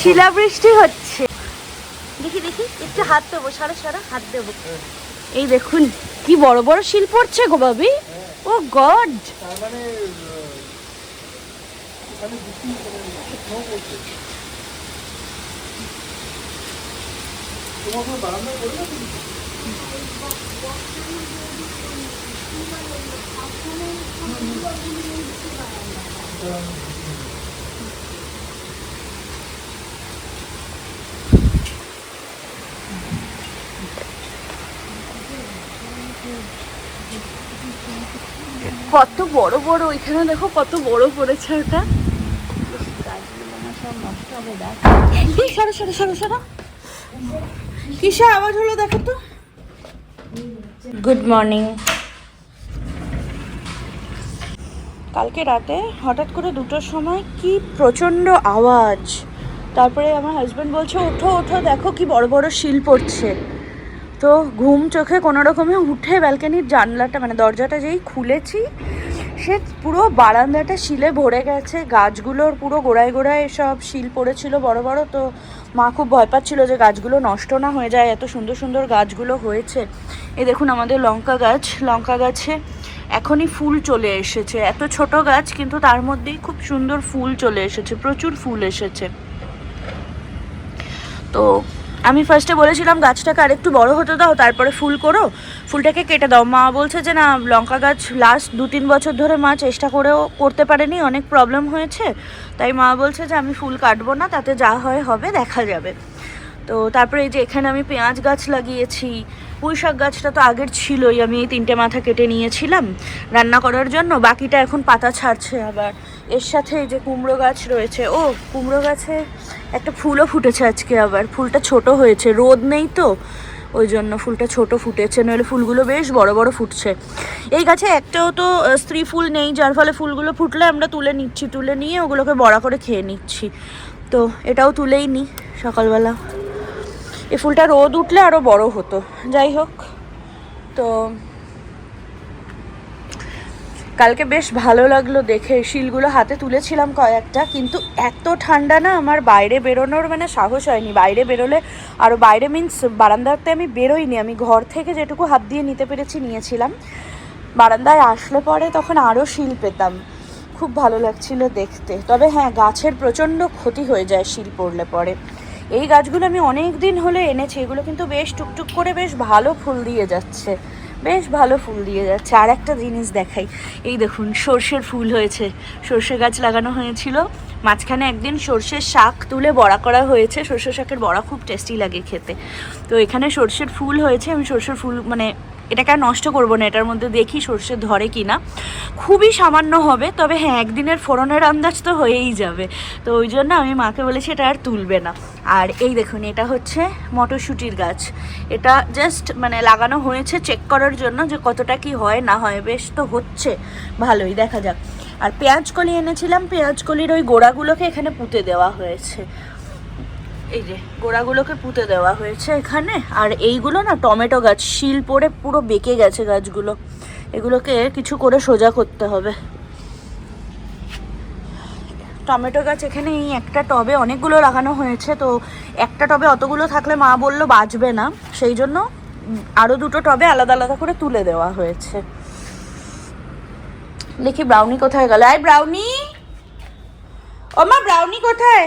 শিলাবৃষ্টি হচ্ছে। দেখি দেখি একটু হাত দেবো সারা সারা হাত দেবো। এই দেখুন কি বড় বড় শিল পড়ছে গো বাবি ও গড! তার মানে আহ, এখানে বৃষ্টি মানে স্নো পড়ছে তোমার কোনো বারান্দায় পড়ে না তুমি? কত বড় বড় ওইখানে দেখো কত বড় পড়েছে ওটা সরো সরো সরো সরো। কিসের আওয়াজ হলো দেখো তো? গুড মর্নিং কালকে রাতে হঠাৎ করে দুটোর সময় কি প্রচণ্ড আওয়াজ। তারপরে আমার হাজব্যান্ড বলছে ওঠো ওঠো দেখো কি বড় বড় শিল পড়ছে। তো ঘুম চোখে কোনো রকমে উঠে ব্যালকানির জানলাটা মানে দরজাটা যেই খুলেছি, সে পুরো বারান্দাটা শিলে ভরে গেছে। গাছগুলোর পুরো গোড়ায় গোড়ায় সব শিল পড়েছিল বড় বড়, তো মা খুব ভয় পাচ্ছিল যে গাছগুলো নষ্ট না হয়ে যায়, এত সুন্দর সুন্দর গাছগুলো হয়েছে। এ দেখুন আমাদের লঙ্কা গাছ, লঙ্কা গাছে এখনই ফুল চলে এসেছে। এত ছোট গাছ, কিন্তু তার মধ্যেই খুব সুন্দর ফুল চলে এসেছে, প্রচুর ফুল এসেছে। তো আমি ফার্স্টে বলেছিলাম গাছটাকে আরেকটু বড় হতে দাও, তারপরে ফুল করো। ফুলটাকে কেটে দাও। মা বলছে যে, না, লঙ্কা গাছ লাস্ট দু তিন বছর ধরে মা চেষ্টা করেও করতে পারেনি, অনেক প্রবলেম হয়েছে। তাই মা বলছে যে, আমি ফুল কাটবো না, তাতে যা হয় হবে, দেখা যাবে। তো তারপরে এই যে এখানে আমি পেঁয়াজ গাছ লাগিয়েছি। পুঁই শাক গাছটা তো আগের ছিলই, আমি এই তিনটে মাথা কেটে নিয়েছিলাম রান্না করার জন্য। বাকিটা এখন পাতা ছাড়ছে আবার। এর সাথে এই যে কুমড়ো গাছ রয়েছে। ও, কুমড়ো গাছে একটা ফুলও ফুটেছে আজকে আবার। ফুলটা ছোট হয়েছে, রোদ নেই তো, ওই জন্য ফুলটা ছোট ফুটেছে, নইলে ফুলগুলো বেশ বড় বড় ফুটছে। এই গাছে একটাও তো স্ত্রী ফুল নেই, যার ফলে ফুলগুলো ফুটলে আমরা তুলে নিচ্ছি, তুলে নিয়ে ওগুলোকে বড়া করে খেয়ে নিচ্ছি। তো এটাও তুলেই নিই সকালবেলা। এই ফুলটা রোদ উঠলে আরও বড় হতো। যাই হোক, তো কালকে বেশ ভালো লাগল দেখে। শিলগুলো হাতে তুলেছিলাম কয়েকটা, কিন্তু এত ঠান্ডা না আমার বাইরে বেরোনোর মানে সাহস হয়নি। বাইরে বেরোলে আরও বাইরে মিন্স বারান্দাতে আমি বেরোইনি, আমি ঘর থেকে যেটুকু হাত দিয়ে নিতে পেরেছি নিয়েছিলাম। বারান্দায় আসলে পরে তখন আরও শিল পেতাম। খুব ভালো লাগছিল দেখতে। তবে হ্যাঁ গাছের প্রচণ্ড ক্ষতি হয়ে যায় শিল পড়লে পরে। এই গাছগুলো আমি অনেক দিন হলে এনেছি, এগুলো কিন্তু বেশ টুকটুক করে বেশ ভালো ফুল দিয়ে যাচ্ছে। বেশ ভালো ফুল দিয়ে যাচ্ছে। আর একটা জিনিস দেখাই। এই দেখুন, সর্ষের ফুল হয়েছে। সর্ষে গাছ লাগানো হয়েছিল। মাঝখানে একদিন সর্ষের শাক তুলে বড়া করা হয়েছে। সর্ষে শাকের বড়া খুব টেস্টি লাগে খেতে। তো এখানে সর্ষের ফুল হয়েছে। আমি সর্ষের ফুল মানে এটাকে আর নষ্ট করব না, এটার মধ্যে দেখি সর্ষে ধরে কিনা। খুবই সামান্য হবে, তবে হ্যাঁ একদিনের ফোড়নের আন্দাজ তো হয়েই যাবে। তো ওই জন্য আমি মাকে বলেছি এটা আর তুলবে না। আর এই দেখুন, এটা হচ্ছে মটরশুঁটির গাছ। এটা জাস্ট মানে লাগানো হয়েছে চেক করার জন্য যে কতটা কি হয়, না হয়, বেশ তো হচ্ছে, ভালোই, দেখা যাক। আর পেঁয়াজ কলি এনেছিলাম, পেঁয়াজ কলির ওই গোড়াগুলোকে এখানে পুঁতে দেওয়া হয়েছে। এই যে গোড়াগুলোকে পুঁতে দেওয়া হয়েছে এখানে। আর এইগুলো না টমেটো গাছ শিল পড়ে পুরো বেঁকে গেছে গাছগুলো। এগুলোকে কিছু করে সোজা করতে হবে। টমেটো গাছ এখানে এই একটা টবে অনেকগুলো লাগানো হয়েছে তো একটা টবে অতগুলো থাকলে মা বলল বাঁচবে না। সেই জন্য উম, আরও দুটো টবে আলাদা আলাদা করে তুলে দেওয়া হয়েছে। দেখি ব্রাউনি কোথায় গেল। I brownie! ও মা ব্রাউনি কোথায়?